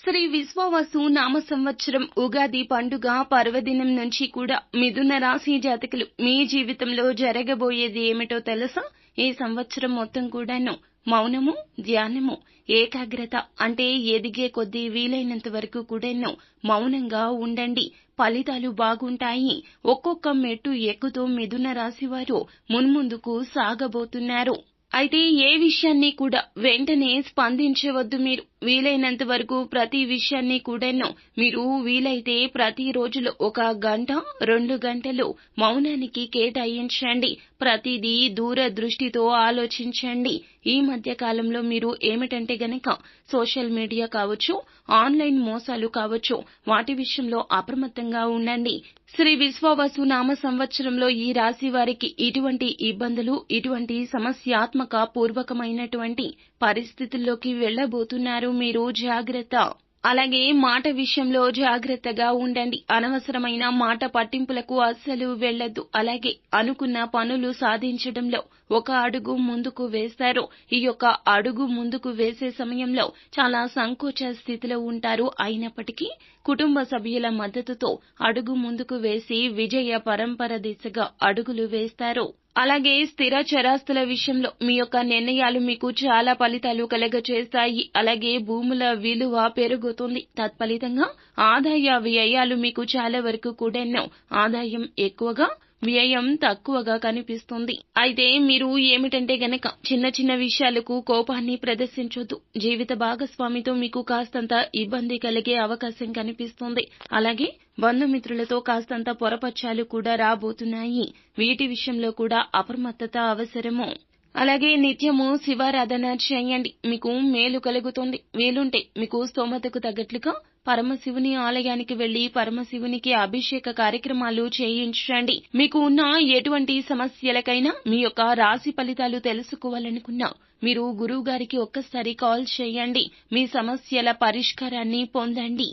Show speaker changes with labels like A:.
A: శ్రీ విశ్వావసు నామ సంవత్సరం ఉగాది పండుగ పర్వదినం నుంచి కూడా మిథున రాశి జాతకులు మీ జీవితంలో జరగబోయేది ఏమిటో తెలుసా? ఈ సంవత్సరం మొత్తం కూడాను మౌనము ధ్యానము ఏకాగ్రత అంటే ఎదిగే కొద్దీ వీలైనంత వరకు కూడాను మౌనంగా ఉండండి. ఫలితాలు బాగుంటాయి. ఒక్కొక్క మెట్టు ఎక్కుతూ మిథున రాశి వారు మున్ముందుకు సాగబోతున్నారు. అయితే ఏ విషయాన్ని కూడా వెంటనే స్పందించవద్దు మీరు. వీలైనంత వరకు ప్రతి విషయాన్ని కూడాను మీరు వీలైతే ప్రతి రోజులో ఒక గంట రెండు గంటలు మౌనానికి కేటాయించండి. ప్రతిదీ దూర దృష్టితో ఆలోచించండి. ఈ మధ్య కాలంలో మీరు ఏమిటంటే గనక సోషల్ మీడియా కావచ్చు ఆన్లైన్ మోసాలు కావచ్చు వాటి విషయంలో అప్రమత్తంగా ఉండండి. శ్రీ విశ్వవసు నామ సంవత్సరంలో ఈ రాశి వారికి ఇటువంటి ఇబ్బందులు ఇటువంటి సమస్యాత్మక పూర్వకమైనటువంటి పరిస్థితుల్లోకి వెళ్ళబోతున్నారు మీరు జాగ్రత్త. అలాగే మాట విషయంలో జాగ్రత్తగా ఉండండి. అనవసరమైన మాట పట్టింపులకు అస్సలు వెళ్ళొద్దు అలాగే అనుకున్న పనులు సాధించడంలో ఒక అడుగు ముందుకు వేస్తారు. ఈ యొక్క అడుగు ముందుకు వేసే సమయంలో చాలా సంకోచ స్థితిలో ఉంటారు. అయినప్పటికీ కుటుంబ సభ్యుల మద్దతుతో అడుగు ముందుకు వేసి విజయ పరంపర దిశగా అడుగులు వేస్తారు. అలాగే స్థిర చరాస్తుల విషయంలో మీ యొక్క నిర్ణయాలు మీకు చాలా ఫలితాలు కలగచేస్తాయి. అలాగే భూముల విలువ పెరుగుతుంది. తత్ఫలితంగా ఆదాయ వ్యయాలు మీకు చాలా వరకు కూడాను ఆదాయం ఎక్కువగా వ్యయం తక్కువగా కనిపిస్తుంది. అయితే మీరు ఏమిటంటే గనక చిన్న చిన్న విషయాలకు కోపాన్ని ప్రదర్శించొద్దు. జీవిత భాగస్వామితో మీకు కాస్తంత ఇబ్బంది కలిగే అవకాశం కనిపిస్తుంది. అలాగే బంధుమిత్రులతో కాస్తంత పొరపచ్చాలు కూడా రాబోతున్నాయి. వీటి విషయంలో కూడా అప్రమత్తత అవసరము. అలాగే నిత్యము శివారాధన చేయండి. మీకు మేలు కలుగుతుంది. వీలుంటే మీకు స్తోమతకు తగ్గట్లుగా పరమశివుని ఆలయానికి వెళ్ళి పరమశివునికి అభిషేక కార్యక్రమాలు చేయించండి. మీకు ఉన్న ఎటువంటి సమస్యలకైనా మీ యొక్క రాశి ఫలితాలు తెలుసుకోవాలనుకున్నా మీరు గురువు గారికి ఒక్కసారి కాల్ చేయండి. మీ సమస్యల పరిష్కారాన్ని పొందండి.